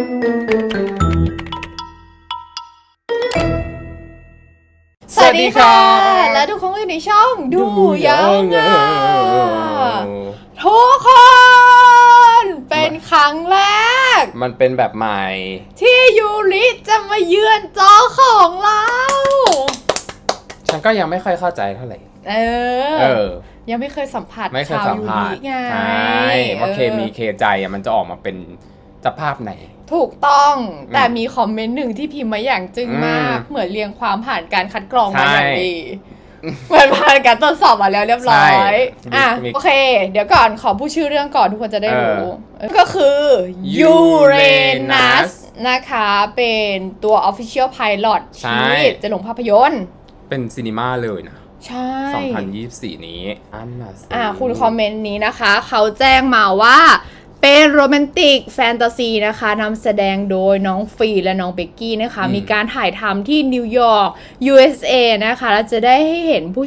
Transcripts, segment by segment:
สวัสดีค่ะ และทุกคนก็อยู่ในช่องดูยังไงทุกคน เป็นครั้งแรก มันเป็นแบบใหม่ ที่ยูริจะมาเยือนจอของเรา ฉันก็ยังไม่ค่อยเข้าใจเท่าไหร่ เอเอออ ยังไม่เคยสัมผัสไม่เคยชาวสัมยูผัริสไงใช่ว่าเคมีออเคใจอะมันจะออกมาเป็น สภาพไหน ถูกต้องอืมแต่มีคอมเมนต์หนึ่งที่พิมพ์มาอย่างจึ้งมากอืมเหมือนเรียงความผ่านการคัดกรองมาอย่างใช่ดีเหมือนผ่านการตรวจสอบมาแล้วเรียบร้อยใช่อะมีโอเค เดี๋ยวก่อนขอผู้ชื่อเรื่องก่อนทุกคนจะได้รู้เออก็คือยู Uranus เรนัสนะคะเป็นตัว Official Pilot ใช่ที่จะลงภาพยนตร์ เป็นซีนีมาเลยนะใช่ 2024 นี้ อันน่ะสิอ่า คุณคอมเมนต์นี้นะคะ เขาแจ้งมาว่า เป็นโรแมนติกแฟนตาซีนะคะนำแสดงโดยน้องฟรีและน้องเบกกี้นะคะ มีการถ่ายทำที่นิวยอร์ก USA นะคะ แล้วจะได้ให้เห็นผู้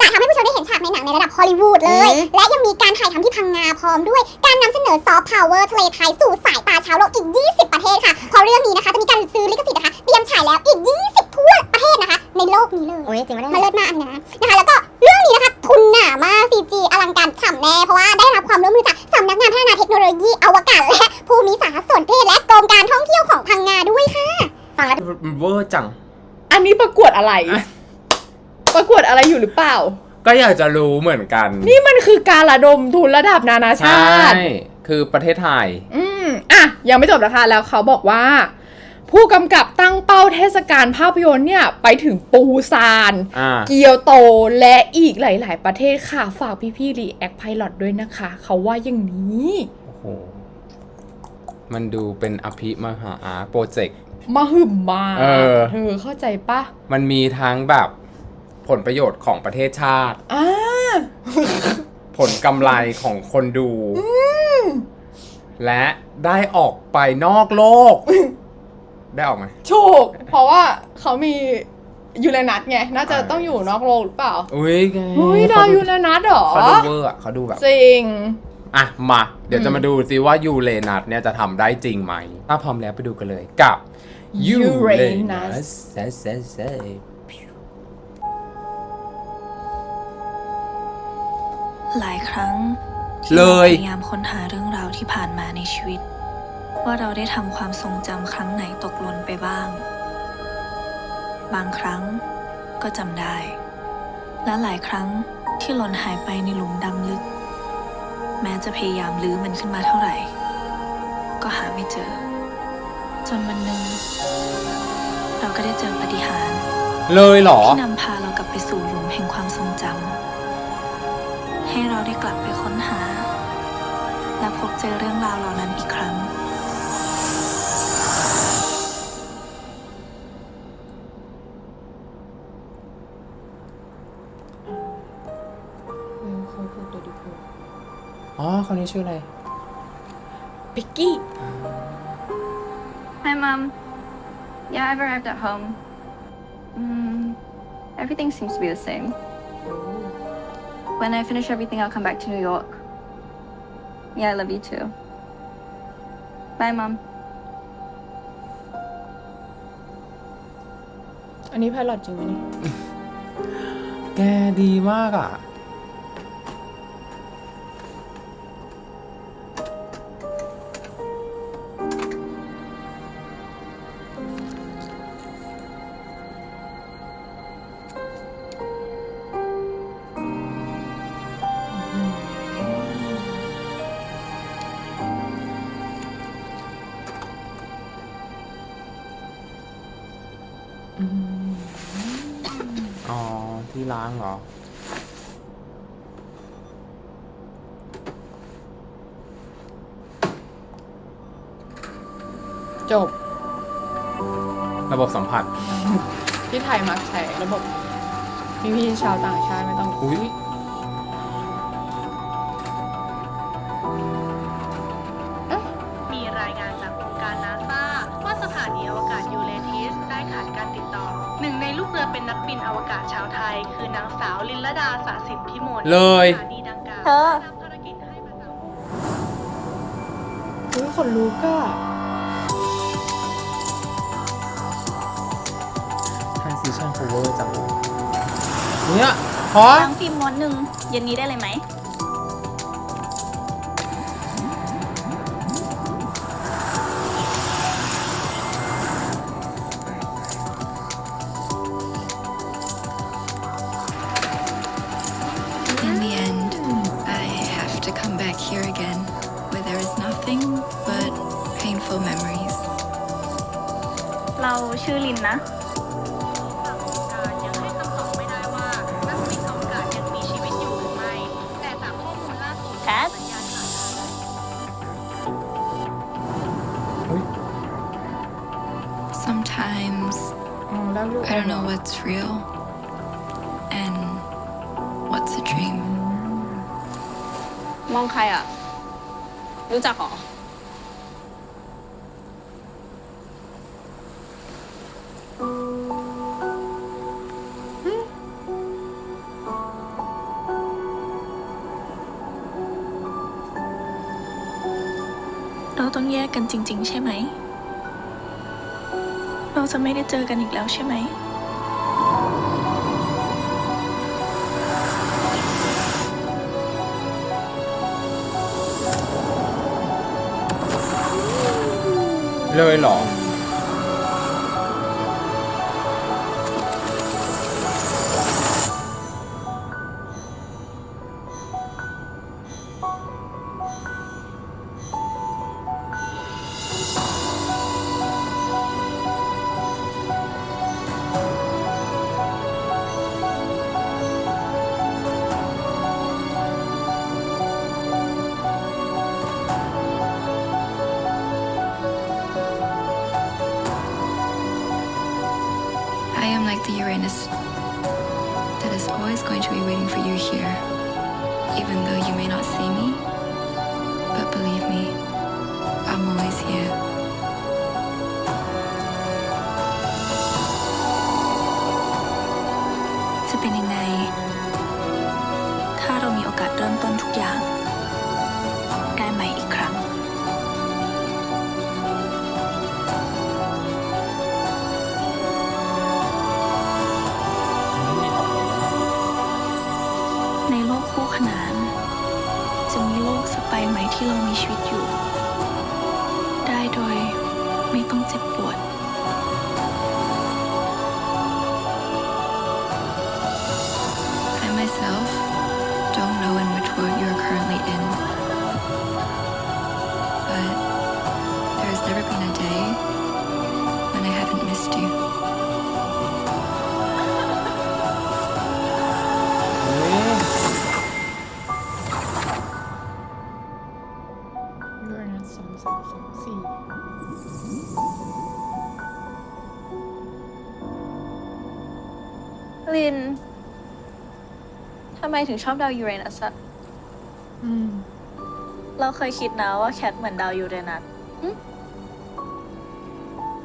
จะทำให้ผู้ชมได้เห็นฉากในหนังในระดับฮอลลีวูดเลย และยังมีการถ่ายทำที่พังงาพร้อมด้วย การนำเสนอซอฟต์พาวเวอร์ทะเลไทยสู่สายตาชาวโลกอีก 20 ประเทศค่ะเพราะเรื่องนี้นะคะจะมีการซื้อลิขสิทธิ์นะคะเตรียมฉายแล้วอีก 20 ทั่วประเทศนะคะ ในโลกนี้เลยโอ้ยจริงไหมมาเลิศมากอันนี้นะนะคะ แล้วก็เรื่องนี้นะคะทุนหนามาก CG อลังการฉ่ำแน่เพราะว่าได้รับความร่วมมือจากสำนักงานพัฒนา เทคโนโลยีอวกาศและภูมิสารสนเทศและกรมการท่องเที่ยวของพังงาด้วยค่ะ ฟังแล้วมันเวอร์จัง อันนี้ประกวดอะไรอะประกวดอะไรอยู่หรือเปล่า ก็อยากจะรู้เหมือนกัน นี่มันคือการระดมทุนระดับนานาใช่ชาติ คือประเทศไทย อืมอะ ยังไม่จบนะคะ แล้วเขาบอกว่า ผู้กำกับตั้งเป้าเทศกาลภาพยนตร์เนี่ย ไปถึงปูซาน อ่า เกียวโตและอีกหลาย ๆ ประเทศค่ะ ฝากพี่ๆรีแอคไพลอตด้วยนะคะ เขาว่าอย่างนี้ โอ้โห มันดูเป็นอภิมหาโปรเจกต์ มาหึมมาเออ เธอเข้าใจปะมันมีทั้งแบบผลประโยชน์ของประเทศชาติ อ่าผลกำไรของคนดู และได้ออกไปนอกโลก ได้ออกไหม ถูก เพราะว่าเขามียูเรนัสไง น่าจะอ่าต้องอยู่นอกโลกหรือเปล่าอุ้ยไงเฮ้ยดาวยูเรนัสเหรอเขาดูเวอร์อะเขาดูแบบ จริง อะ มา เดี๋ยวอืจะมมาดูซิว่ายูเรนัสเนี่ยจะทำได้จริงไหม ถ้าพร้อมแล้วไปดูกันเลยกับ Uranus เซ่เซ่เซ่หลายครั้งที่เลยราพยายามค้นหาเรื่องราวที่ผ่านมาในชีวิต ว่าเราได้ทำความทรงจำครั้งไหนตกหล่นไปบ้าง บางครั้งก็จำได้ และหลายครั้งที่หล่นหายไปในหลุมดำลึก แม้จะพยายามลื้อมันขึ้นมาเท่าไหร่ ก็หาไม่เจอ จนวันหนึ่งเราก็ได้เจอปาฏิหารย์เลยเหรอที่นำพาเรากลับไปสู่หลุมแห่งความทรงจำให้เราได้กลับไปค้นหา และพบเจอเรื่องราวเหล่านั้นอีกครั้ง อ๋อ คนนี้ชื่ออะไร พิกกี้ Hi, Mom. Yeah, I've arrived at home. Mm, everything seems to be the same. When I finish everything, I'll come back to New York. Yeah, I love you too. Bye, Mom. อันนี้ไพลอตจริงไหมนี่ แกดีมากอ่ะ ล้างเหรอ จบ ระบบสัมผัส ที่ไทยมักใช้ระบบพี่ๆชาวต่างชาติไม่ต้อง อุ้ย เป็นนักบินอวกาศชาวไทย คือนางสาวลินลดาสาสินพิมลเลยสานีดังกาเธอ ทำภารู้ก็ะทางซีชั่นโคเวอร์จังเนี่ยพอ ล้างฟิล์มม้วนหนึ่งเย็นนี้ได้เลยไหม nothing but painful memories. เราชื่อลินนะการยังให้คำตอบไม่ได้ว่านักบินอวกาศยังมีชีวิตอยู่หรือไม่ แต่จากข้อมูลล่าสุดแคท สัญญาณขาดหายอุ๊ย Sometimes อ๋อแล้วลูก I don't know what's real and what's a dream. มองใครอะ รู้จักหรอ เราต้องแยกกันจริง ๆ ใช่ไหม เราจะไม่ได้เจอกันอีกแล้วใช่ไหม เลยเหรอ always going to be waiting for you here, even though you may not see me. กใบ ถึงชอบดาวยูเรนัสอะอืม เราเคยคิดนะว่าแคทเหมือนดาวยูเรนัสหึ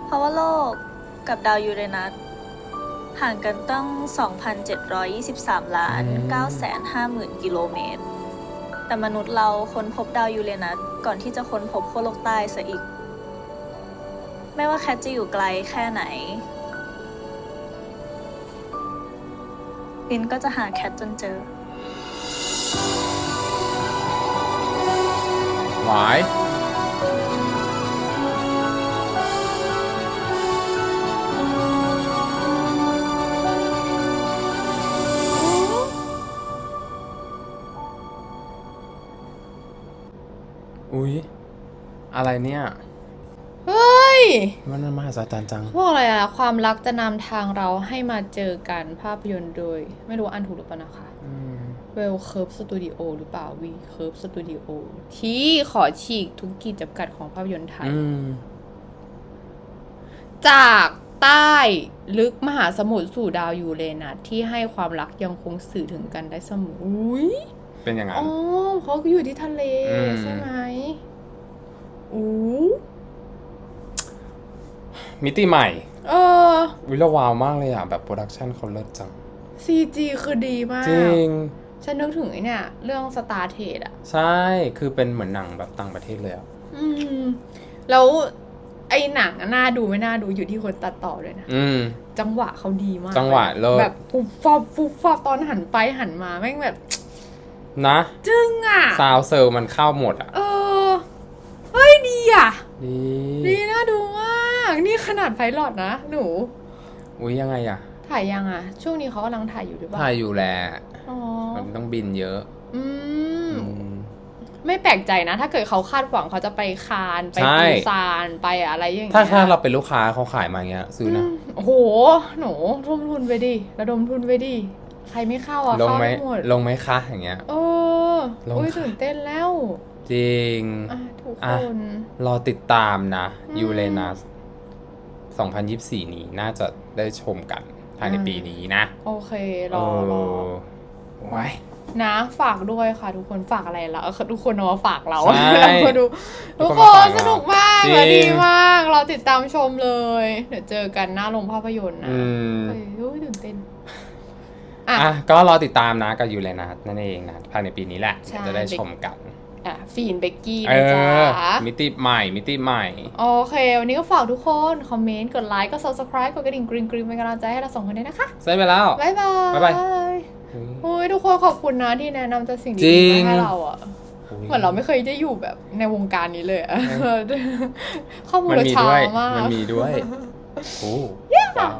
เพราะว่าโลกกับดาวยูเรนัสห่างกันตั้ง 2,723 ล้าน 950,000 กิโลเมตร แต่มนุษย์เราค้นพบดาวยูเรนัสก่อนที่จะค้นพบขั้วโลกใต้ซะอีก ไม่ว่าแคทจะอยู่ไกลแค่ไหนลินก็จะหาแคทจนเจอ หวายอุ๊ย อะไรเนี่ย เฮ้ย มันมหัศจรรย์จัง พวกอะไรอะความรักจะนำทางเราให้มาเจอกันภาพยนตร์โดย ไม่รู้ว่าอันถูกหรือเปล่านะคะ อืม เวลเคิร์ฟสตูดิโอหรือเปล่าวีเคิร์ฟสตูดิโอที่ขอฉีกทุกกีดจำกัดของภาพยนตร์ไทย อืม จากใต้ลึกมหาสมุทรสู่ดาวยูเรนัสที่ให้ความรักยังคงสื่อถึงกันได้เสมออุ้ย เป็นอย่างนั้อ๋นอเขาก็อยู่ที่ทะเลอืม ใช่ไหมอู้มิติใหม่ เออ วิลวาวมากเลยอะ แบบโปรดักชันเขาเลิศจัง CG คือดีมาก จริง ฉันนึกถึงไอ้เนี่ย เรื่องสตาร์เทดอะใช่คือเป็นเหมือนหนังแบบต่างประเทศเลยอะอืม แล้วไอ้หนังอะน่าดูไม่น่าดูอยู่ที่คนตัดต่อเลยนะ อืม จังหวะเขาดีมากจังหวะเลิศ แบบฟุบฟับฟุบฟับตอนหันไปหันมาแม่งแบบ นะจึ้งอะซาวเซอร์มันเข้าหมดอะเออ เฮ้ยดีอะดีดีน่าดูมาก นี่ขนาดไพลอตนะ หนู อุ้ยยังไงอะถ่ายยังอะช่วงนี้เขากำลังถ่ายอยู่หรือเปล่าถ่ายอยู่แหละ อ๋อมันต้องบินเยอะอืมอืม ไม่แปลกใจนะ ถ้าเกิดเขาคาดหวังเขาจะไปคานไปใช่ ปูซานไปอะไรอย่างเงี้ยถ้าถ้าเราเป็นลูกค้าเขาขายมาอย่างเงี้ย ซื้อนะมโอ้โห หนูทุ่มทุนไปดิระดมทุนไปดิใครไม่เข้าอะลงเข้าไหมได้หมดลงไหมคะอย่างเงี้ย เออลง อุ้ยค่ะตื่นเต้นแล้วจริง อะทุกอะ คน รอติดตามนะอืม ยูเรนัส2024 นี้น่าจะได้ชมกันภายในอ่าปีนี้นะโอเครอรอ ไว้ นะฝากด้วยค่ะ ทุกคนฝากอะไรละเออทุกคนเอามาฝากเราใช่เรามาดูทุทุกกคคนนมาฝากเราสนุกมากจริง และดีมากเราติดตามชมเลย เดี๋ยวเจอกันหน้าโรงภาพยนตร์นะอืม เฮ้ยเฮ้ยตื่นเต้น อะอะก็รอติดตามนะกับยูเรนัสนั่นเองนะภายในปีนี้แหละใช่ จะได้ชมกัน อะฟีนเบกกี้เอนะจ๊อะมิติใหม่ มิติใหม่ โอเค วันนี้ก็ฝากทุกคน คอมเมนต์ กดไลค์ กด subscribe กดกระดิ่งกริ๊งกริ๊งเป็นกำลังใจให้เราสองคนด้วยนะคะใส่ไปแล้ว บ๊ายบาย บ๊ายบาย โอ้ยทุกคนขอบคุณนะที่แนะนำแต่สิ่งจริดีๆงมาให้เราอะเหมือนเราไม่เคยได้อยู่แบบในวงการนี้เลยอะข้อมูลมันเรามีช้าด้วยมากมันมีด้วยโอ้ว้าว